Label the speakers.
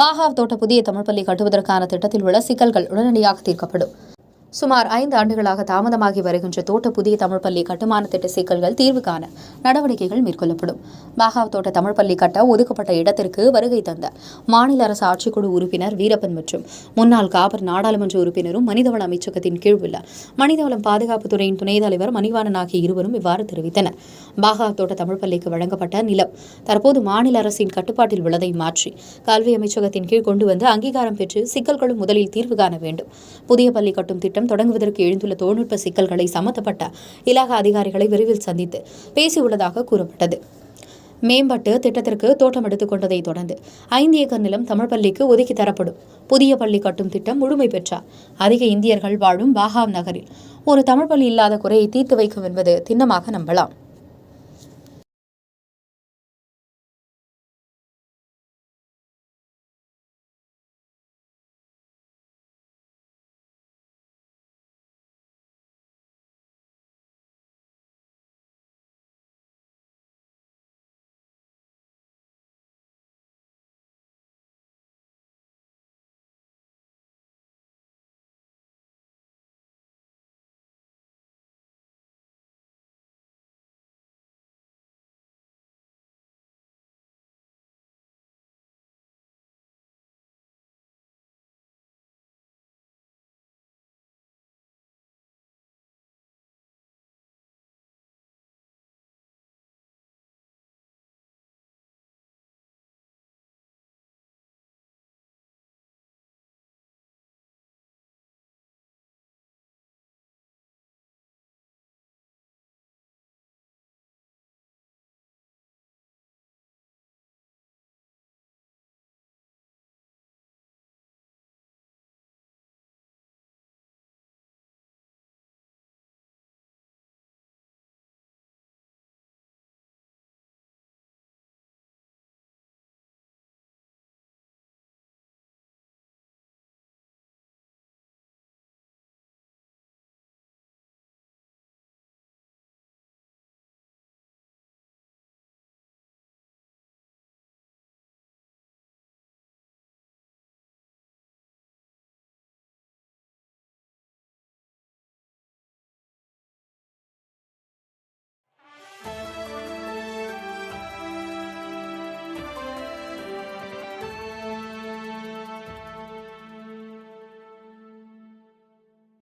Speaker 1: பாகாவ் தோட்ட புதிய தமிழ் பள்ளி கட்டுவதற்கான திட்டத்தில் உள்ள சிக்கல்கள் உடனடியாக தீர்க்கப்படும். சுமார் ஐந்து ஆண்டுகளாக தாமதமாகி வருகின்ற தோட்ட புதிய தமிழ் பள்ளி கட்டுமான திட்ட சிக்கல்கள் தீர்வு காண நடவடிக்கைகள் மேற்கொள்ளப்படும். பாகாவ் தோட்ட தமிழ் பள்ளி கட்ட ஒதுக்கப்பட்ட இடத்திற்கு வருகை தந்த மாநில அரசு ஆட்சிக்குழு உறுப்பினர் வீரப்பன் மற்றும் முன்னாள் காபர் நாடாளுமன்ற உறுப்பினரும் மனிதவள அமைச்சகத்தின் கீழ் உள்ள மனிதவளம் பாதுகாப்பு துறையின் துணைத் தலைவர் மணிவாணன் ஆகிய இருவரும் இவ்வாறு தெரிவித்தனர். பாகாவ் தோட்ட தமிழ் பள்ளிக்கு வழங்கப்பட்ட நிலம் தற்போது மாநில அரசின் கட்டுப்பாட்டில் உள்ளதை மாற்றி கல்வி அமைச்சகத்தின் கீழ் கொண்டு வந்து அங்கீகாரம் பெற்று சிக்கல்களும் முதலில் தீர்வு காண வேண்டும். புதிய பள்ளி கட்டும் திட்டம் தொடங்குவதற்கு எழுந்துள்ள தொழில்நுட்ப சிக்கல்களை சம்பந்தப்பட்ட இலாக அதிகாரிகளை விரைவில் சந்தித்து பேசியுள்ளதாக கூறப்பட்டது. மேம்பட்டு திட்டத்திற்கு தோட்டம் எடுத்துக் கொண்டதை தொடர்ந்து ஐந்து ஏக்கர் நிலம் தமிழ் பள்ளிக்கு ஒதுக்கி தரப்படும். புதிய பள்ளி கட்டும் திட்டம் முழுமை பெற்றார். அதிக இந்தியர்கள் வாழும் பாகாவ் நகரில். ஒரு தமிழ் பள்ளி இல்லாத குறையை தீர்த்து வைக்கும் என்பது திண்ணமாக நம்பலாம்.